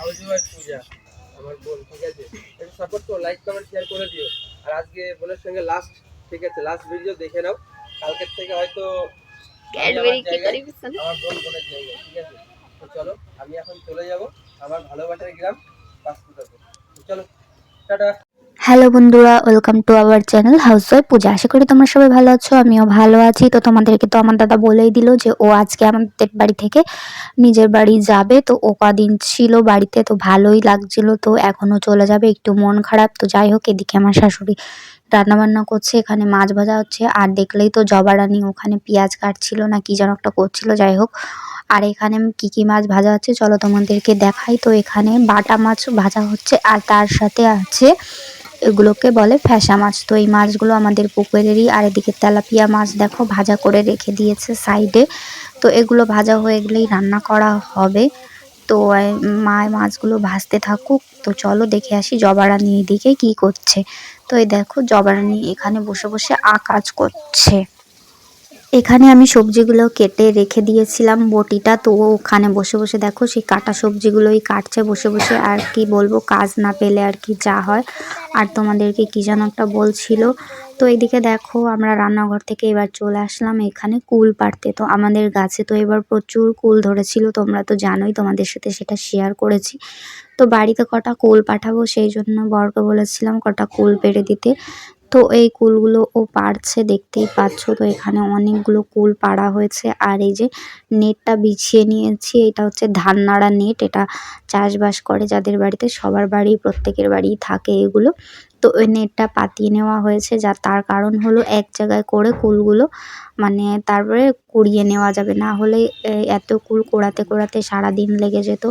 Wife পূজা আমার বোন ঠিক আছে? একটু সাপোর্ট করো লাইক কমেন্ট শেয়ার করে দিও। আর আজকে বোনের সঙ্গে লাস্ট ঠিক আছে লাস্ট ভিডিও দেখে নাও। কালকের থেকে হয়তো ক্যাডবেরি কি জায়গায়, করি আমার বোন বোনের ঠিক আছে? তো চলো আমি এখন চলে যাব আমার ভালোবাসার গ্রাম পাঁচপুটাতে চলো টাটা। হ্যালো বন্ধুরা welcome to our channel housewife Puja আশা করি তোমরা সবাই ভালো আছো, আমিও ভালো আছি। তো তোমাদেরকে তো আমার দাদা বলেই দিল যে ও আজকে আমাদের বাড়ি থেকে নিজের বাড়ি যাবে। তো ও কদিন ছিল বাড়িতে, তো ভালোই লাগছিল। তো এখনও চলে যাবে, একটু মন খারাপ। তো যাই হোক, এদিকে আমার শাশুড়ি রান্নাবান্না করছে, এখানে মাছ ভাজা হচ্ছে। আর দেখলেই তো জবা রানী ওখানে পেঁয়াজ কাটছিল না কি যেন একটা করছিল, যাই হোক। আর এখানে কি কি মাছ ভাজা হচ্ছে, চলো তোমাদেরকে দেখাই। তো এখানে বাটা মাছ ভাজা হচ্ছে, আর তার সাথে আছে এগুলোকে বলে ফ্যাসা মাছ। তো এই মাছগুলো আমাদের পুকুরেরই, আর এদিকে তেলাপিয়া মাছ দেখো ভাজা করে রেখে দিয়েছে সাইডে। তো এগুলো ভাজা হয়ে গেলেই রান্না করা হবে। তো মায় মাছগুলো ভাজতে থাকুক। তো চলো দেখে আসি জবারানি এদিকে কি করছে। তো এই দেখো জবারানি এখানে বসে বসে আকাজ করছে। এখানে আমি সবজিগুলো কেটে রেখে দিয়েছিলাম বটিটা। তো ওখানে বসে বসে দেখো সেই কাটা সবজিগুলোই কাটছে বসে বসে। আর কি বলব, কাজ না পেলে আর কি যা হয়। আর তোমাদেরকে কি যেন একটা বলছিল। তো এইদিকে দেখো আমরা রান্নাঘর থেকে এবার চলে আসলাম এখানে কুল পাড়তে। তো আমাদের গাছে তো এবার প্রচুর কুল ধরেছিল, তোমরা তো জানোই, তোমাদের সাথে সেটা শেয়ার করেছি। তো বাড়িতে কটা কুল পাঠাবো সেই জন্য বরকে বলেছিলাম কটা কুল পেড়ে দিতে। তো এই কুলগুলো ও পারছে দেখতেই পাচ্ছ তো এখানে অনেকগুলো কুল পাড়া হয়েছে। আর এই যে নেটটা বিছিয়ে নিয়েছি এটা হচ্ছে ধান নাড়া নেট। এটা চাষবাস করে যাদের বাড়িতে সবার বাড়ি প্রত্যেকের বাড়ি থাকে এগুলো। তো ওই নেটটা পাতিয়ে নেওয়া হয়েছে যা তার কারণ হলো এক জায়গায় করে কুলগুলো মানে তারপরে কুড়িয়ে নেওয়া যাবে। না হলে এত কুল কোড়াতে কোড়াতে সারা দিন লেগে যেত।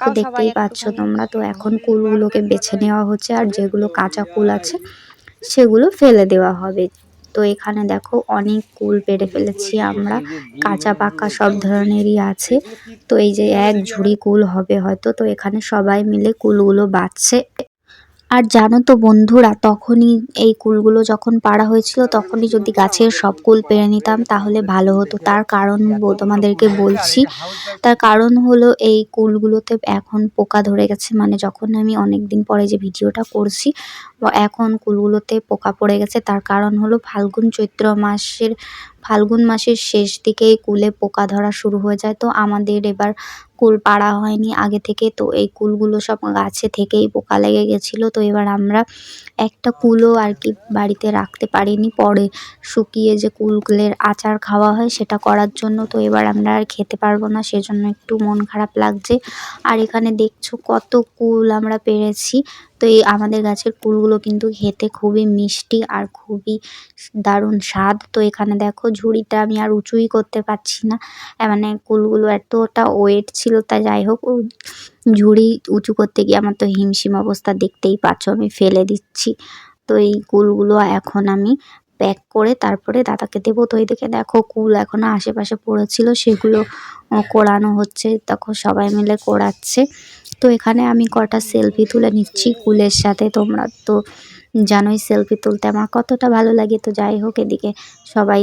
তো দেখতেই পাচ্ছ তোমরা তো এখন কুলগুলোকে বেছে নেওয়া হচ্ছে। আর যেগুলো কাঁচা কুল আছে সেগুলো ফেলে দেওয়া হবে। তো এখানে দেখো অনেক কুল পেড়ে ফেলেছি আমরা। কাঁচা পাকা সব ধরনেরই আছে। তো এই যে এক ঝুড়ি কুল হবে হয়তো। তো এখানে সবাই মিলে কুলগুলো বাচ্ছে আর জানো তো বন্ধুরা, তখনই এই কুলগুলো যখন পাড়া হয়েছিল, তখনই যদি গাছের সব কুল পেরে নিতাম, তাহলে ভালো হতো। তার কারণ তোমাদেরকে বলছি। তার কারণ হলো এই কুলগুলোতে এখন পোকা ধরে গেছে। মানে যখন আমি অনেক দিন পরে যে ভিডিওটা করছি এখন কুলগুলোতে পোকা পড়ে গেছে। তার কারণ হলো ফাল্গুন চৈত্র মাসের, ফাল্গুন মাসের শেষ দিকেই কুলে পোকা ধরা শুরু হয়ে যায়। তো আমাদের এবার কুল পাড়া হয়নি আগে থেকে। তো এই কুলগুলো সব গাছে থেকেই পোকা লেগে গেছিল। তো এবার আমরা একটা কুলও আর কি বাড়িতে রাখতে পারিনি। পরে শুকিয়ে যে কুলগুলের আচার খাওয়া হয় সেটা করার জন্য তো এবার আমরা আর খেতে পারব না। সেজন্য একটু মন খারাপ লাগছে। আর এখানে দেখছ কত কুল আমরা পেরেছি। তো এই আমাদের গাছের কুলগুলো কিন্তু খেতে খুবই মিষ্টি আর খুবই দারুণ স্বাদ। তো এখানে দেখো ঝুড়িটা আমি আর উঁচুই করতে পারছি না। মানে কুলগুলো এতটা ওয়েট ছিল, তা যাই হোক ঝুড়ি উঁচু করতে গিয়ে আমার তো হিমশিম অবস্থা দেখতেই পাচ্ছ, আমি ফেলে দিচ্ছি। তো এই কুলগুলো এখন আমি প্যাক করে তারপরে দাদাকে দেবো। তো এইদিকে দেখো কুল এখনও আশেপাশে পড়েছিল, সেগুলো কোড়ানো হচ্ছে। তখন সবাই মিলে কোড়াচ্ছে তো এখানে আমি কটা সেলফি তুলে নিচ্ছি কুলের সাথে। তোমরা তো জানোই সেলফি তুলতে আমার কতটা ভালো লাগে। তো যাই হোক, এদিকে সবাই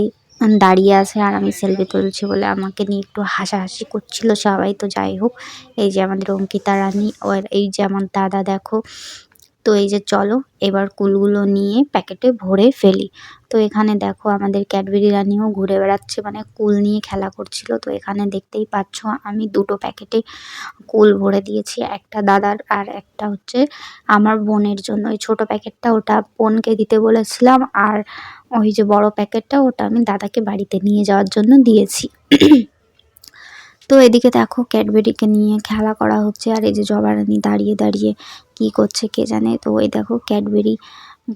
দাঁড়িয়ে আছে আর আমি সেলফি তুলছি বলে আমাকে নিয়ে একটু হাসাহাসি করছিল সবাই। তো যাই হোক, এই যে আমাদের অঙ্কিতা রানী আর এই যে আমার দাদা দেখো তো এই যে চলো, এবার কুলগুলো নিয়ে প্যাকেটে ভরে ফেলি। তো এখানে দেখো আমাদের ক্যাডবেরি রানিও ঘুরে বেড়াচ্ছে মানে কুল নিয়ে খেলা করছিল। তো এখানে দেখতেই পাচ্ছ আমি দুটো প্যাকেটে কুল ভরে দিয়েছি, একটা দাদার আর একটা হচ্ছে আমার বোনের জন্য। ওই ছোটো প্যাকেটটা ওটা বোনকে দিতে বলেছিলাম আর ওই যে বড় প্যাকেটটা ওটা আমি দাদাকে বাড়িতে নিয়ে যাওয়ার জন্য দিয়েছি। তো এদিকে দেখো ক্যাডবেরিকে নিয়ে খেলা করা হচ্ছে আর এই যে জবারানি দাঁড়িয়ে দাঁড়িয়ে কি করছে কে জানে? তো ওই দেখো ক্যাডবেরি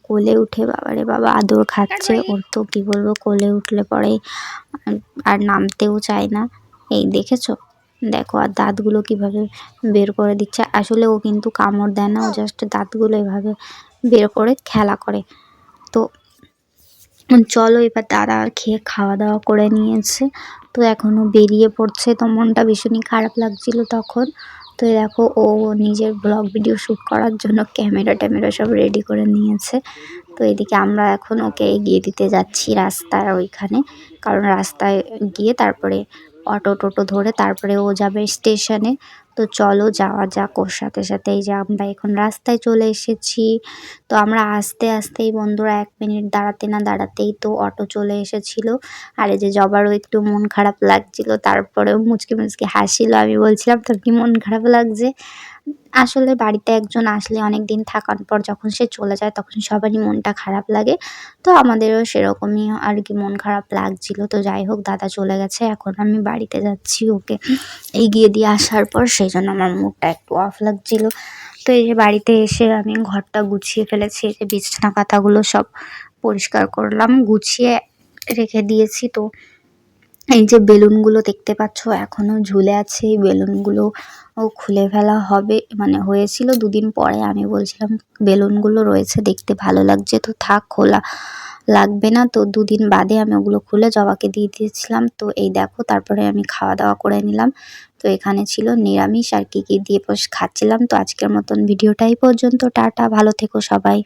কোলে উঠে বাবারে বাবা আদর খাচ্ছে। ওর তো কি বলব কোলে উঠলে পরে আর- নামতেও চায় না। এই দেখেছ? দেখো আর দাঁতগুলো কীভাবে বের করে দিচ্ছে। আসলে ও কিন্তু কামড় দেয় না ও জাস্ট দাঁতগুলো এভাবে বের করে খেলা করে। তো চলো এবার দাদা খেয়ে খাওয়া দাওয়া করে নিয়েছে। তো এখনও বেরিয়ে পড়ছে তো মনটা ভীষণই খারাপ লাগছিল তখন। তো দেখো, ও নিজের ব্লগ ভিডিও শ্যুট করার জন্য ক্যামেরা ট্যামেরা সব রেডি করে নিয়েছে। তো এদিকে আমরা এখন ওকে এগিয়ে দিতে যাচ্ছি রাস্তার ওইখানে। কারণ রাস্তায় গিয়ে তারপরে অটো টোটো ধরে তারপরে ও যাবে স্টেশনে। তো চলো যাওয়া যাক ওর সাথে সাথে। এই যে আমরা এখন রাস্তায় চলে এসেছি। তো আমরা আস্তে আস্তেই বন্ধুরা এক মিনিট দাঁড়াতে না দাঁড়াতেই তো অটো চলে এসেছিল। আর এই যে জবারও একটু মন খারাপ লাগছিল, তারপরেও মুচকি মুচকি হাসিল। আমি বলছিলাম, তোর কি মন খারাপ লাগছে? আসলে বাড়িতে একজন আসলে অনেক দিন থাকার পর যখন সে চলে যায়, তখন সবারই মনটা খারাপ লাগে। তো আমাদেরও সেরকমই আর কি মন খারাপ লাগছিল। তো যাই হোক, দাদা চলে গেছে। এখন আমি বাড়িতে যাচ্ছি ওকে এগিয়ে দিয়ে আসার পর সেই জন্য আমার মুডটা একটু অফ লাগছিল। তো এই যে বাড়িতে এসে আমি ঘরটা গুছিয়ে ফেলেছি, এই যে বিছানা কাঁথাগুলো সব পরিষ্কার করলাম, গুছিয়ে রেখে দিয়েছি তো। এই যে বেলুনগুলো দেখতে পাচ্ছ এখনও ঝুলে আছে, এই বেলুনগুলো খুলে ফেলা হবে মানে হয়েছিল দুদিন পরে। আমি বলছিলাম, বেলুনগুলো রয়েছে, দেখতে ভালো লাগছে, তো থাক, খোলা লাগবে না। তো দুদিন বাদে আমি ওগুলো খুলে জবাকে দিয়ে দিয়েছিলাম। তো এই দেখো, তারপরে আমি খাওয়া দাওয়া করে নিলাম। তো এখানে ছিল নিরামিষ আর কী কী দিয়ে খাচ্ছিলাম। তো আজকের মতন ভিডিওটাই পর্যন্ত। টাটা, ভালো থেকো সবাই।